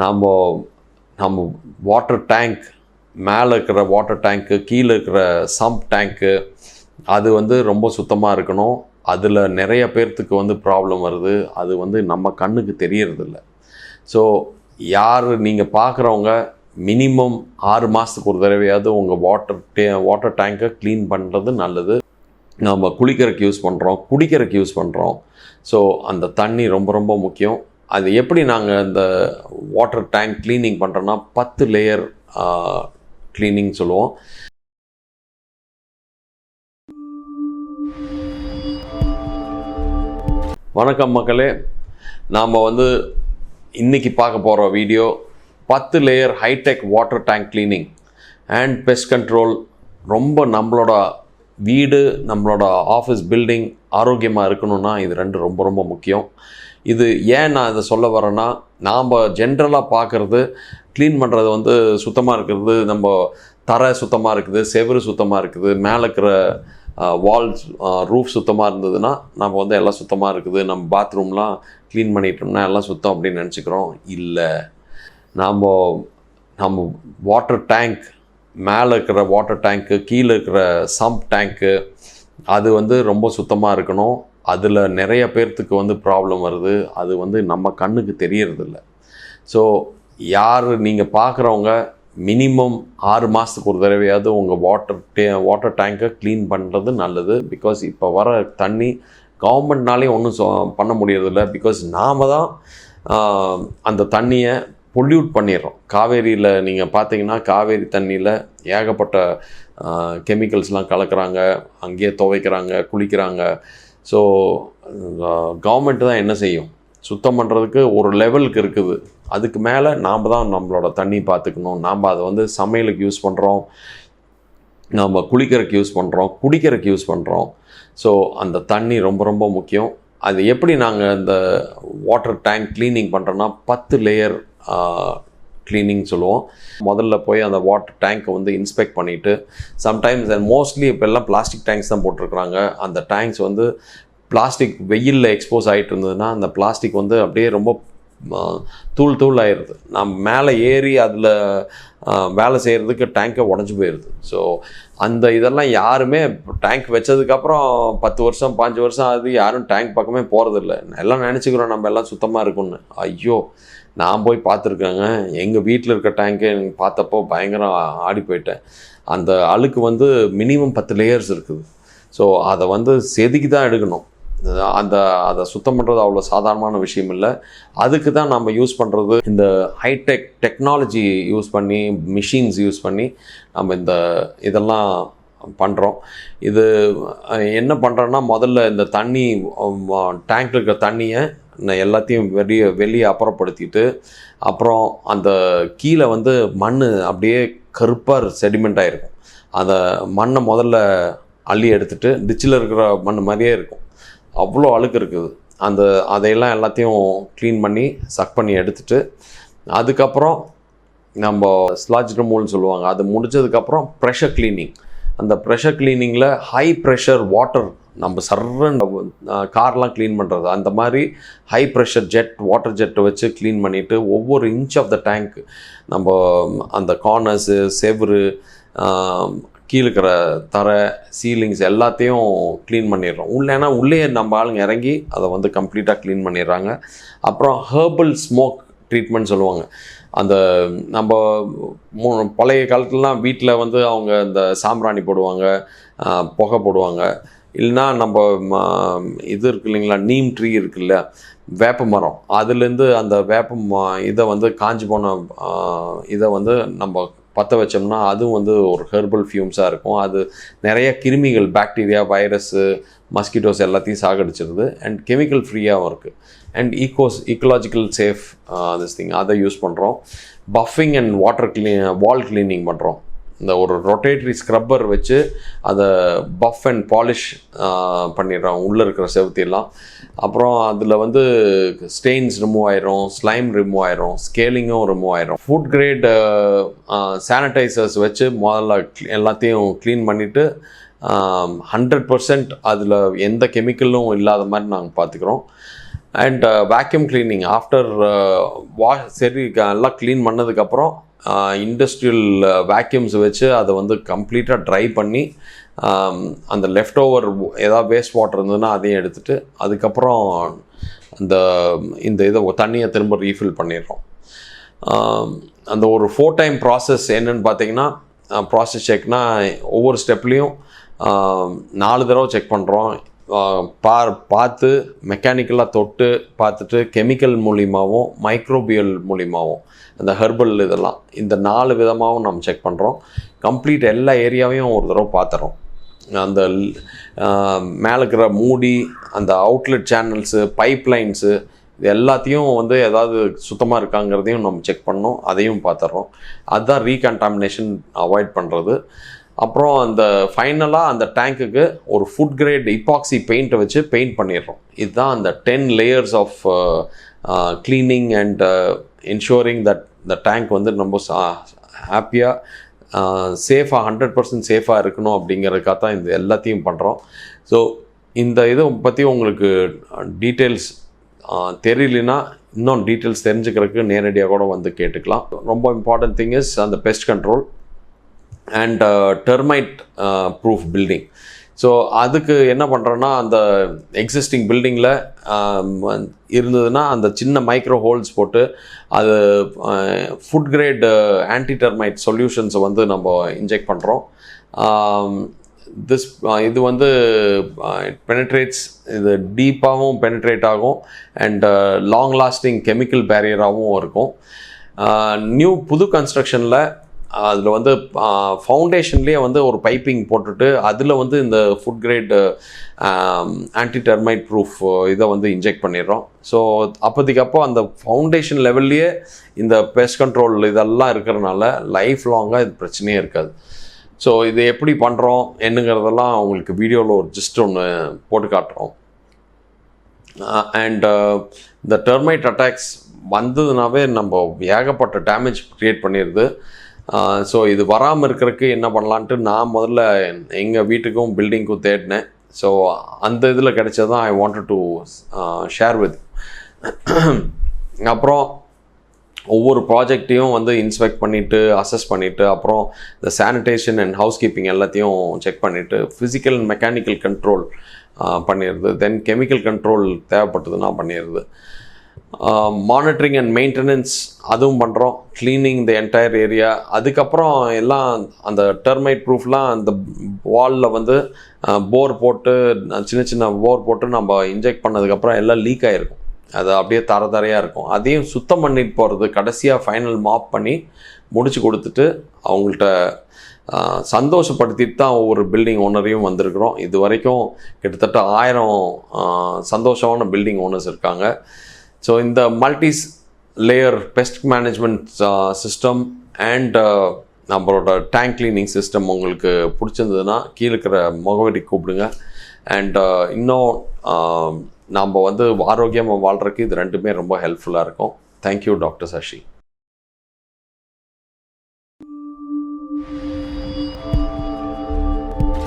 நாம் நம்ம water tank மேலே இருக்கிற வாட்டர் டேங்க்கு கீழே இருக்கிற சம்ப் டேங்க்கு அது வந்து ரொம்ப சுத்தமாக இருக்கணும். அதில் நிறைய பேர்த்துக்கு வந்து ப்ராப்ளம் வருது. அது வந்து நம்ம கண்ணுக்கு தெரியறதில்ல. ஸோ யார் நீங்கள் பார்க்குறவங்க மினிமம் ஆறு மாதத்துக்கு ஒரு தடவையாவது உங்கள் வாட்டர் டே வாட்டர் டேங்கை க்ளீன் பண்ணுறது நல்லது. நம்ம குளிக்கிறதுக்கு யூஸ் பண்ணுறோம் குடிக்கிறதுக்கு யூஸ் பண்ணுறோம் ஸோ அந்த தண்ணி ரொம்ப ரொம்ப முக்கியம். அது எப்படி நாங்கள் இந்த வாட்டர் டேங்க் க்ளீனிங் பண்ணுறோன்னா பத்து லேயர் க்ளீனிங் சொல்லுவோம். வணக்கம் மக்களே. நாம் வந்து இன்றைக்கி பார்க்க போகிற வீடியோ பத்து layer hi tech water tank cleaning and pest control ரொம்ப நம்மளோட வீடு நம்மளோட ஆஃபீஸ் பில்டிங் ஆரோக்கியமாக இருக்கணும்னா இது ரெண்டு ரொம்ப ரொம்ப முக்கியம். இது ஏன் நான் இதை சொல்ல வரேன்னா நாம் ஜென்ரலாக பார்க்குறது க்ளீன் பண்ணுறது வந்து சுத்தமாக இருக்கிறது நம்ம தரை சுத்தமாக இருக்குது செவுரு சுத்தமாக இருக்குது மேலே இருக்கிற வால்ஸ் ரூஃப் சுத்தமாக இருந்ததுன்னா நம்ம வந்து எல்லாம் சுத்தமாக இருக்குது. நம்ம பாத்ரூம்லாம் க்ளீன் பண்ணிட்டோம்னா எல்லாம் சுத்தம் அப்படின்னு நினச்சிக்கிறோம். இல்லை. நாம் நம்ம வாட்டர் டேங்க் மேலே இருக்கிற வாட்டர் டேங்க்கு கீழே இருக்கிற சம்ப் டேங்க்கு அது வந்து ரொம்ப சுத்தமாக இருக்கணும். அதில் நிறைய பேர்த்துக்கு வந்து ப்ராப்ளம் வருது. அது வந்து நம்ம கண்ணுக்கு தெரியறதில்ல. ஸோ யார் நீங்கள் பார்க்குறவங்க மினிமம் ஆறு மாதத்துக்கு ஒரு தடவையாவது உங்கள் வாட்டர் டே வாட்டர் டேங்கை க்ளீன் பண்ணுறது நல்லது. பிகாஸ் இப்போ வர தண்ணி கவர்மெண்ட்னாலே ஒன்றும் சொ பண்ண முடியறதில்ல. பிகாஸ் நாம் தான் அந்த தண்ணியை பொல்யூட் பண்ணிடுறோம். காவேரியில் நீங்கள் பார்த்தீங்கன்னா காவேரி தண்ணியில் ஏகப்பட்ட கெமிக்கல்ஸ்லாம் கலக்கிறாங்க. அங்கேயே துவைக்கிறாங்க குளிக்கிறாங்க. ஸோ கவர்மெண்ட் தான் என்ன செய்யும்? சுத்தம் பண்ணுறதுக்கு ஒரு லெவலுக்கு இருக்குது. அதுக்கு மேலே நாம் தான் நம்மளோட தண்ணி பார்த்துக்கணும் நாம் அதை வந்து சமையலுக்கு யூஸ் பண்ணுறோம் நம்ம குளிக்கிறதுக்கு யூஸ் பண்ணுறோம் குடிக்கிறதுக்கு யூஸ் பண்ணுறோம் ஸோ அந்த தண்ணி ரொம்ப ரொம்ப முக்கியம். அது எப்படி நாங்கள் இந்த வாட்டர் டேங்க் க்ளீனிங் பண்ணுறோன்னா பத்து லேயர் க்ளீனிங் சொல்லுவோம். முதல்ல போய் அந்த வாட்டர் டேங்க்கை வந்து இன்ஸ்பெக்ட் பண்ணிவிட்டு சம்டைம்ஸ் அண்ட் மோஸ்ட்லி இப்போல்லாம் பிளாஸ்டிக் டேங்க்ஸ் தான் போட்டிருக்கிறாங்க. அந்த டேங்க்ஸ் வந்து பிளாஸ்டிக் வெயிலில் எக்ஸ்போஸ் ஆகிட்டு இருந்ததுன்னா அந்த பிளாஸ்டிக் வந்து அப்படியே ரொம்ப தூள் தூள் ஆயிடுது நம் மேலே ஏறி அதில் வேலை செய்கிறதுக்கு டேங்கை உடஞ்சி போயிடுது ஸோ அந்த இதெல்லாம் யாருமே டேங்க் வச்சதுக்கப்புறம் பத்து வருஷம் பாஞ்சு வருஷம் ஆகுது யாரும் டேங்க் பக்கமே போகிறதில்ல எல்லாம் நினச்சிக்கிறோம் நம்ம எல்லாம் சுத்தமாக இருக்கும்னு. ஐயோ நான் போய் பார்த்துருக்கேங்க. எங்கள் வீட்டில் இருக்க டேங்க்கு எனக்கு பார்த்தப்போ பயங்கரம் ஆடி போயிட்டேன். அந்த அழுக்கு வந்து மினிமம் பத்து லேயர்ஸ் இருக்குது. ஸோ அதை வந்து செதுக்கி தான் எடுக்கணும். அந்த அதை சுத்தம் பண்ணுறது அவ்வளோ சாதாரணமான விஷயம் இல்லை. அதுக்கு தான் நம்ம யூஸ் பண்ணுறது இந்த ஹைடெக் டெக்னாலஜி யூஸ் பண்ணி மிஷின்ஸ் யூஸ் பண்ணி நம்ம இந்த இதெல்லாம் பண்ணுறோம் இது என்ன பண்ணுறோன்னா முதல்ல இந்த தண்ணி டேங்க்கில் இருக்கிற தண்ணியை நான் எல்லாத்தையும் வெளியே வெளியே அப்புறப்படுத்திட்டு அப்புறம் அந்த கீழே வந்து மண் அப்படியே கருப்பாக செடிமெண்ட் ஆகிருக்கும் அந்த மண்ணை முதல்ல அள்ளி எடுத்துகிட்டு டிச்சில் இருக்கிற மண் மாதிரியே இருக்கும். அவ்வளோ அழுக்கு இருக்குது. அந்த அதையெல்லாம் எல்லாத்தையும் க்ளீன் பண்ணி சக் பண்ணி எடுத்துட்டு அதுக்கப்புறம் நம்ம ஸ்லாஜ் ரிமூவல்னு சொல்லுவாங்க. அது முடிச்சதுக்கப்புறம் ப்ரெஷர் க்ளீனிங் அந்த ப்ரெஷர் க்ளீனிங்கில் ஹை ப்ரெஷர் வாட்டர் நம்ம சர்வன் கார்லாம் க்ளீன் பண்ணுறது அந்த மாதிரி ஹை ப்ரெஷர் ஜெட் வாட்டர் ஜெட்டை வச்சு க்ளீன் பண்ணிவிட்டு ஒவ்வொரு இன்ச் ஆஃப் த டேங்க் நம்ம அந்த கார்னர்ஸு செவுரு கீழே இருக்கிற தரை சீலிங்ஸ் எல்லாத்தையும் க்ளீன் பண்ணிடுறோம். உள்ளேனா உள்ளே நம்ம ஆளுங்க இறங்கி அதை வந்து கம்ப்ளீட்டாக க்ளீன் பண்ணிடுறாங்க. அப்புறம் ஹேர்பல் ஸ்மோக் ட்ரீட்மெண்ட் சொல்லுவாங்க. அந்த நம்ம மூ பழைய காலத்துலலாம் வீட்டில் வந்து அவங்க இந்த சாம்பிராணி போடுவாங்க புகை போடுவாங்க. இல்லைன்னா நம்ம ம- இது இருக்கு இல்லைங்களா நீம் ட்ரீ இருக்குல்ல வேப்ப மரம். அதுலேருந்து அந்த வேப்ப இதை வந்து காஞ்சி போன இதை வந்து நம்ம பற்ற வச்சோம்னா அதுவும் வந்து ஒரு ஹெர்பல் ஃபியூம்ஸாக இருக்கும். அது நிறைய கிருமிகள் பாக்டீரியா வைரஸ்ஸு மஸ்கிட்டோஸ் எல்லாத்தையும் சாகடிச்சிருது. அண்ட் கெமிக்கல் ஃப்ரீயாகவும் இருக்குது and ecos ecological safe this thing அதை யூஸ் பண்ணுறோம் buffing and water clean wall cleaning பண்ணுறோம் இந்த ஒரு ரொட்டேட்டரி ஸ்க்ரப்பர் வச்சு அதை பஃப் அண்ட் பாலிஷ் பண்ணிடுறோம். உள்ளே இருக்கிற செவத்தியெல்லாம் அப்புறம் அதில் வந்து ஸ்டெயின்ஸ் ரிமூவ் ஆயிரும் ஸ்லைம் ரிமூவ் ஆயிரும் ஸ்கேலிங்கும் ரிமூவ் ஆயிரும். ஃபுட் கிரேட் சானிடைசர்ஸ் வச்சு முதல்ல எல்லாத்தையும் க்ளீன் பண்ணிவிட்டு ஹண்ட்ரட் பர்சன்ட் அதில் எந்த கெமிக்கலும் இல்லாத மாதிரி நாங்கள் பார்த்துக்குறோம் and vacuum cleaning after wash சரி எல்லாம் க்ளீன் பண்ணதுக்கப்புறம் இண்டஸ்ட்ரியல் வேக்யூம்ஸ் வச்சு அதை வந்து கம்ப்ளீட்டாக ட்ரை பண்ணி அந்த லெஃப்ட் ஓவர் ஏதாவது வேஸ்ட் வாட்டர் இருந்ததுன்னா அதையும் எடுத்துட்டு அதுக்கப்புறம் அந்த இந்த இதை தண்ணியை திரும்ப ரீஃபில் பண்ணிடுறோம். அந்த ஒரு ஃபோர் டைம் ப்ராசஸ் என்னன்னு பார்த்தீங்கன்னா ப்ராசஸ் செக்னால் ஒவ்வொரு ஸ்டெப்லேயும் நாலு தடவை செக் பண்ணுறோம் பா பார்த்து மெக்கானிக்கலாக தொட்டு பார்த்துட்டு கெமிக்கல் மூலியமாகவும் மைக்ரோபியல் மூலியமாகவும் அந்த ஹெர்பல் இதெல்லாம் இந்த நாலு விதமாகவும் நம்ம செக் பண்ணுறோம் கம்ப்ளீட் எல்லா ஏரியாவையும் ஒரு தடவை பார்த்துறோம். அந்த மேலே இருக்கிற மூடி அந்த அவுட்லெட் சேனல்ஸு பைப் லைன்ஸு இது எல்லாத்தையும் வந்து ஏதாவது சுத்தமாக இருக்காங்கிறதையும் நம்ம செக் பண்ணோம். அதையும் பார்த்துட்றோம் அதுதான் ரீகண்டாமினேஷன் அவாய்ட் பண்ணுறது அப்புறம் அந்த ஃபைனலாக அந்த டேங்க்குக்கு ஒரு ஃபுட் கிரேட் இப்பாக்சி பெயிண்ட்டை வச்சு பெயிண்ட் பண்ணிடுறோம். இதுதான் அந்த ten layers of cleaning and ensuring that இந்த டேங்க் வந்து ரொம்ப ஹாப்பியாக சேஃபாக ஹண்ட்ரட் பர்சன்ட் சேஃபாக இருக்கணும் அப்படிங்கிறதுக்காக தான் இந்த எல்லாத்தையும் பண்ணுறோம் ஸோ இந்த இதை பற்றி உங்களுக்கு டீட்டெயில்ஸ் uh, தெரியலனா இன்னும் டீட்டெயில்ஸ் தெரிஞ்சுக்கிறதுக்கு நேரடியாக கூட வந்து கேட்டுக்கலாம். ரொம்ப இம்பார்ட்டன்ட் திங் இஸ் அந்த pest control and termite proof building so அதுக்கு என்ன பண்ணுறோன்னா அந்த எக்ஸிஸ்டிங் பில்டிங்கில் um, இருந்ததுன்னா அந்த சின்ன மைக்ரோ ஹோல்ஸ் போட்டு அது ஃபுட் கிரேட் ஆன்டி டெர்மைட் சொல்யூஷன்ஸை வந்து நம்ம இன்ஜெக்ட் பண்ணுறோம் திஸ் இது வந்து uh, பெனட்ரேட்ஸ் இது டீப்பாகவும் பெனட்ரேட் ஆகும் அண்ட் லாங் லாஸ்டிங் கெமிக்கல் பேரியராகவும் இருக்கும். Uh, நியூ புது கன்ஸ்ட்ரக்ஷனில் அதில் வந்து ஃபவுண்டேஷன்லேயே வந்து ஒரு பைப்பிங் போட்டுட்டு அதில் வந்து இந்த food grade anti termite proof இதை வந்து இன்ஜெக்ட் பண்ணிடுறோம். ஸோ அப்போதைக்கப்போ அந்த ஃபவுண்டேஷன் லெவல்லையே இந்த பெஸ்ட் கண்ட்ரோல் இதெல்லாம் இருக்கிறனால லைஃப் லாங்காக இது பிரச்சனையே இருக்காது. ஸோ இது எப்படி பண்ணுறோம் என்னங்கிறதெல்லாம் உங்களுக்கு வீடியோவில் ஒரு ஜஸ்ட் ஒன்று போட்டு காட்டுறோம். அண்ட் இந்த டெர்மைட் அட்டாக்ஸ் வந்ததுனாவே நம்ம ஏகப்பட்ட டேமேஜ் க்ரியேட் பண்ணிடுது. ஸோ இது வராமல் இருக்கிறதுக்கு என்ன பண்ணலான்ட்டு நான் முதல்ல எங்கள் வீட்டுக்கும் பில்டிங்க்கும் தேடினேன். ஸோ அந்த இதில் கிடைச்சது தான் I wanted to share with அப்புறம் ஒவ்வொரு ப்ராஜெக்டையும் வந்து இன்ஸ்பெக்ட் பண்ணிவிட்டு அசஸ் பண்ணிவிட்டு அப்புறம் இந்த சானிடேஷன் அண்ட் ஹவுஸ் கீப்பிங் எல்லாத்தையும் செக் பண்ணிவிட்டு ஃபிசிக்கல் அண்ட் மெக்கானிக்கல் கண்ட்ரோல் பண்ணிடுது தென் கெமிக்கல் கண்ட்ரோல் தேவைப்பட்டதுன்னா பண்ணிடுது மானிட்டரிங் அண்ட் மெயின்டெனன்ஸ் அதுவும் பண்ணுறோம் க்ளீனிங் த என்டையர் ஏரியா அதுக்கப்புறம் எல்லாம் அந்த டெர்மைட் ப்ரூஃப்லாம் அந்த வாலில் வந்து போர் போட்டு சின்ன சின்ன போர் போட்டு நம்ம இன்ஜெக்ட் பண்ணதுக்கப்புறம் எல்லாம் லீக் ஆகிருக்கும் அது அப்படியே தர தரையாக இருக்கும். அதையும் சுத்தம் பண்ணிட்டு போகிறது கடைசியாக ஃபைனல் மாப் பண்ணி முடிச்சு கொடுத்துட்டு அவங்கள்ட்ட சந்தோஷப்படுத்திட்டு தான் ஒவ்வொரு பில்டிங் ஓனரையும் வந்திருக்கிறோம். இது வரைக்கும் கிட்டத்தட்ட ஆயிரம் சந்தோஷமான பில்டிங் ஓனர்ஸ் இருக்காங்க. ஸோ இந்த multis layer pest management system and நம்மளோட டேங்க் கிளீனிங் சிஸ்டம் உங்களுக்கு பிடிச்சிருந்ததுன்னா கீழே இருக்கிற முகவரி கூப்பிடுங்க. அண்ட் uh, இன்னும் um, நாம் வந்து ஆரோக்கியமாக வாழ்கிறதுக்கு இது ரெண்டுமே ரொம்ப ஹெல்ப்ஃபுல்லாக இருக்கும். Thank you doctor Shashi